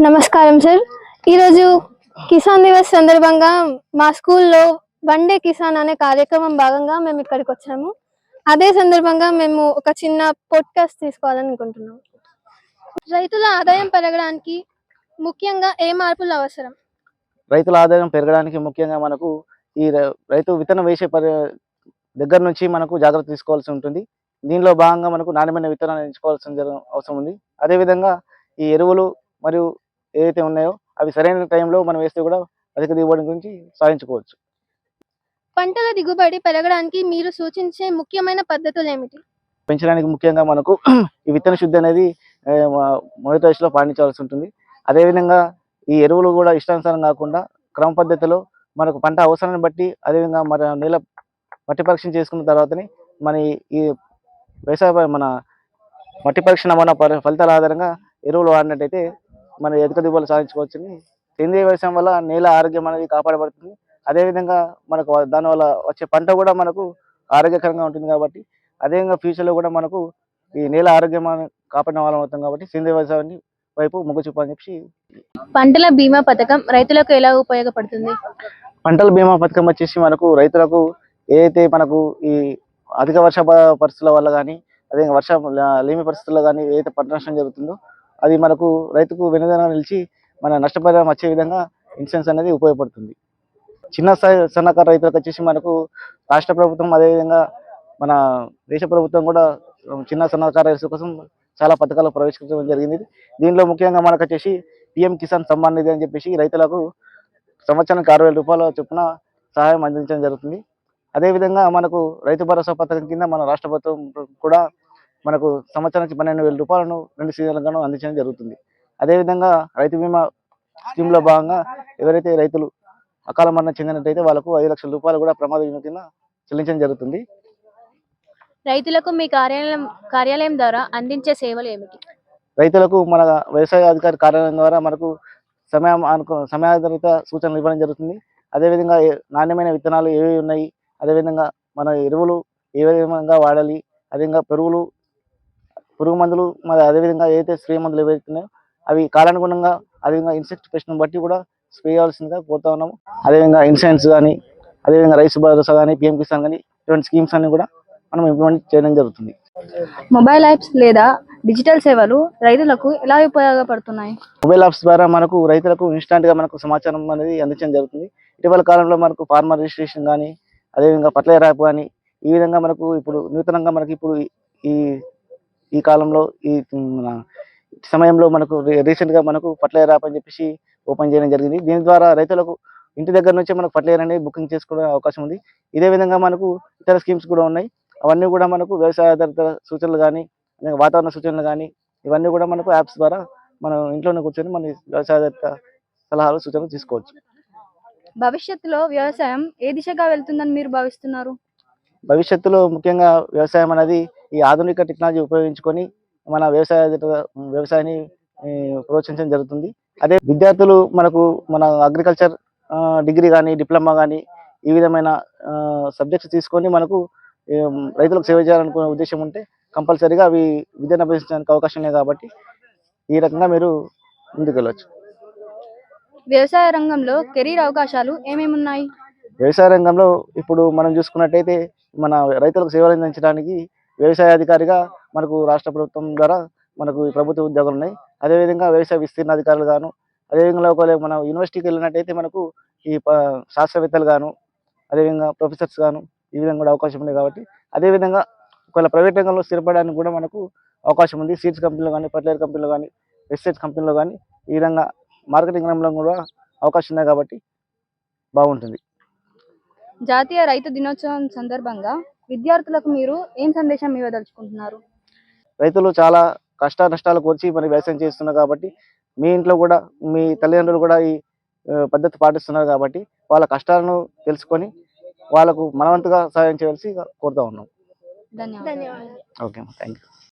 నమస్కారం సార్. ఈరోజు కిసాన్ దివస్ సందర్భంగా మా స్కూల్లో వన్ డే కిసాన్ అనే కార్యక్రమం భాగంగా మేము ఇక్కడికి వచ్చాము అదే సందర్భంగా మేము ఒక చిన్న పోడ్కాస్ట్ తీసుకోవాలని రైతుల ఆదాయం పెరగడానికి ముఖ్యంగా ఏ మార్పులు అవసరం? రైతుల ఆదాయం పెరగడానికి ముఖ్యంగా మనకు ఈ రైతు విత్తనం వేసే పరి దగ్గర నుంచి మనకు జాగ్రత్త తీసుకోవాల్సి ఉంటుంది. దీనిలో భాగంగా మనకు నాణ్యమైన విత్తనాలు ఎంచుకోవాల్సిన అవసరం ఉంది. అదేవిధంగా ఈ ఎరువులు మరియు ఏవైతే ఉన్నాయో అవి సరైన టైంలో మనం వేస్తే కూడా అధిక దిగుబడి గురించి సాధించుకోవచ్చు. పంటల దిగుబడి పెరగడానికి మీరు సూచించే ముఖ్యమైన పద్ధతులు ఏమిటి? పెంచడానికి ముఖ్యంగా మనకు ఈ విత్తన శుద్ధి అనేది మొదటి దశలో పాటించాల్సి ఉంటుంది. అదేవిధంగా ఈ ఎరువులు కూడా ఇష్టానుసారం కాకుండా క్రమ పద్ధతిలో మనకు పంట అవసరాన్ని బట్టి అదేవిధంగా మన నేల మట్టి పరీక్ష చేసుకున్న తర్వాతనే మన ఈ- వ్యవసాయ మన మట్టి పరీక్ష నమూనా పరి- ఫలితాల ఆధారంగా ఎరువులు వాడినట్టయితే మన ఎదుక దిగుబడులు సాధించుకోవచ్చని. సేంద్రీయ వ్యవసాయం వల్ల నేల ఆరోగ్యం అనేది కాపాడబడుతుంది. అదేవిధంగా మనకు దానివల్ల వచ్చే పంట కూడా మనకు ఆరోగ్యకరంగా ఉంటుంది కాబట్టి అదేవిధంగా ఫ్యూచర్లో కూడా మనకు ఈ నేల ఆరోగ్యం కాపాడిన వాళ్ళం అవుతాం కాబట్టి సేంద్రీయ వ్యవసాయాన్ని వైపు మొగ్గు చూపని చెప్పి పంటల బీమా పథకం రైతులకు ఎలా ఉపయోగపడుతుంది? పంటల బీమా పథకం వచ్చేసి మనకు రైతులకు ఏదైతే మనకు ఈ అధిక వర్ష పరిస్థితుల వల్ల కానీ అదే వర్ష లేమి పరిస్థితుల్లో కానీ ఏదైతే పంట నష్టం జరుగుతుందో అది మనకు రైతుకు వెనుదన నిలిచి మన నష్టపరిహారం వచ్చే విధంగా ఇన్సూరెన్స్ అనేది ఉపయోగపడుతుంది. చిన్న స్థాయి సన్నకారు రైతులకు వచ్చేసి మనకు రాష్ట్ర ప్రభుత్వం అదేవిధంగా మన దేశ ప్రభుత్వం కూడా చిన్న సన్నకారు రైతుల కోసం చాలా పథకాలు ప్రవేశపెట్టడం జరిగింది. దీనిలో ముఖ్యంగా మనకు వచ్చేసి పిఎం కిసాన్ సమ్మాన్ నిధి అని చెప్పేసి రైతులకు సంవత్సరానికి ఆరు వేల రూపాయల చొప్పున సహాయం అందించడం జరుగుతుంది. అదేవిధంగా మనకు రైతు భరోసా పథకం కింద మన రాష్ట్ర ప్రభుత్వం కూడా మనకు సంవత్సరానికి పన్నెండు వేల రూపాయలను రెండు సీజన్లుగాను అందించడం జరుగుతుంది. అదేవిధంగా రైతు బీమా స్కీమ్లో భాగంగా ఎవరైతే రైతులు అకాల మరణం చెందినట్టయితే వాళ్ళకు ఐదు లక్షల రూపాయలు కూడా ప్రమాద బీమా కింద చెల్లించడం జరుగుతుంది. రైతులకు మీ కార్యాలయం కార్యాలయం ద్వారా అందించే సేవలు ఏమిటి? రైతులకు మన వ్యవసాయ అధికారి కార్యాలయం ద్వారా మనకు సమయం అనుకు సమయాధారిత సూచనలు ఇవ్వడం జరుగుతుంది. అదేవిధంగా నాణ్యమైన విత్తనాలు ఏవి ఉన్నాయి? అదేవిధంగా మన ఎరువులు ఏ విధంగా వాడాలి? అదేవిధంగా పెరుగులు పురుగు మందులు మరి అదేవిధంగా ఏదైతే స్ప్రే మందులు ఏవైతే ఉన్నాయో అవి కాలానుగుణంగా అదేవిధంగా ఇన్సెక్ట్ పెస్ట్ని బట్టి కూడా స్ప్రే చేయాల్సిందిగా కోరుతా ఉన్నాము. అదేవిధంగా ఇన్సూరెన్స్ కానీ అదేవిధంగా రైతు భరోసా కానీ పిఎం కిసాన్ కానీ ఇటువంటి స్కీమ్స్ అన్ని కూడా మనం ఇంప్లిమెంట్ చేయడం జరుగుతుంది. మొబైల్ యాప్స్ లేదా డిజిటల్ సేవలు రైతులకు ఎలా ఉపయోగపడుతున్నాయి? మొబైల్ యాప్స్ ద్వారా మనకు రైతులకు ఇన్స్టాంట్గా మనకు సమాచారం అనేది అందించడం జరుగుతుంది. ఇటీవల కాలంలో మనకు ఫార్మర్ రిజిస్ట్రేషన్ కానీ అదేవిధంగా పట్ల యాప్ కానీ ఈ విధంగా మనకు ఇప్పుడు నూతనంగా మనకి ఇప్పుడు ఈ ఈ కాలంలో ఈ సమయంలో మనకు రీసెంట్గా మనకు ఫర్టిలైజర్ యాప్ అని చెప్పేసి ఓపెన్ చేయడం జరిగింది. దీని ద్వారా రైతులకు ఇంటి దగ్గర నుంచే మనకు ఫర్టిలైజర్ అనేది బుకింగ్ చేసుకునే అవకాశం ఉంది. ఇదే విధంగా మనకు ఇతర స్కీమ్స్ కూడా ఉన్నాయి. అవన్నీ కూడా మనకు వ్యవసాయ ఆధారిత సూచనలు కానీ వాతావరణ సూచనలు కానీ ఇవన్నీ కూడా మనకు యాప్స్ ద్వారా మనం ఇంట్లోనే కూర్చొని మన వ్యవసాయ ఆధారిత సలహాలు సూచనలు తీసుకోవచ్చు. భవిష్యత్తులో వ్యవసాయం ఏ దిశగా వెళ్తుందని మీరు భావిస్తున్నారు? భవిష్యత్తులో ముఖ్యంగా వ్యవసాయం అనేది ఈ ఆధునిక టెక్నాలజీ ఉపయోగించుకొని మన వ్యవసాయ వ్యవసాయాన్ని ప్రోత్సహించడం జరుగుతుంది. అదే విద్యార్థులు మనకు మన అగ్రికల్చర్ డిగ్రీ కానీ డిప్లొమా కానీ ఈ విధమైన సబ్జెక్ట్స్ తీసుకొని మనకు రైతులకు సేవ చేయాలనుకునే ఉద్దేశం ఉంటే కంపల్సరీగా అవి విద్యను అభ్యసించడానికి అవకాశం లేదు కాబట్టి ఈ రకంగా మీరు ముందుకు వెళ్ళవచ్చు వ్యవసాయ రంగంలో కెరీర్ అవకాశాలు ఏమేమి ఉన్నాయి? వ్యవసాయ రంగంలో ఇప్పుడు మనం చూసుకున్నట్టయితే మన రైతులకు సేవలు అందించడానికి వ్యవసాయ అధికారిగా మనకు రాష్ట్ర ప్రభుత్వం ద్వారా మనకు ప్రభుత్వ ఉద్యోగాలు ఉన్నాయి. అదేవిధంగా వ్యవసాయ విస్తీర్ణ అధికారులు గాను అదేవిధంగా ఒకవేళ మనం యూనివర్సిటీకి వెళ్ళినట్టయితే మనకు ఈ ప- శాస్త్రవేత్తలు గాను అదేవిధంగా ప్రొఫెసర్స్ గాను ఈ విధంగా కూడా అవకాశం ఉంది కాబట్టి అదేవిధంగా ఒకవేళ ప్రైవేట్ రంగంలో స్థిరపడడానికి కూడా మనకు అవకాశం ఉంది. సీడ్స్ కంపెనీలో కానీ ఫర్టిలైజర్ కంపెనీలో కానీ వెస్టేజ్ కంపెనీలో కానీ ఈ విధంగా మార్కెటింగ్ రంగంలో కూడా అవకాశం ఉన్నాయి కాబట్టి బాగుంటుంది. జాతీయ రైతు దినోత్సవం సందర్భంగా విద్యార్థులకు మీరు ఏం సందేశం ఇవ్వదలుచుకుంటున్నారు? రైతులు చాలా కష్ట నష్టాలు కోర్చి మరి వ్యవసాయం చేస్తున్నారు కాబట్టి మీ ఇంట్లో కూడా మీ తల్లిదండ్రులు కూడా ఈ పద్ధతి పాటిస్తున్నారు కాబట్టి వాళ్ళ కష్టాలను తెలుసుకొని వాళ్ళకు మనవంతుగా సహాయం చేయవలసి కోరుతా ఉన్నాం. ధన్యవాదాలు. Okay thank you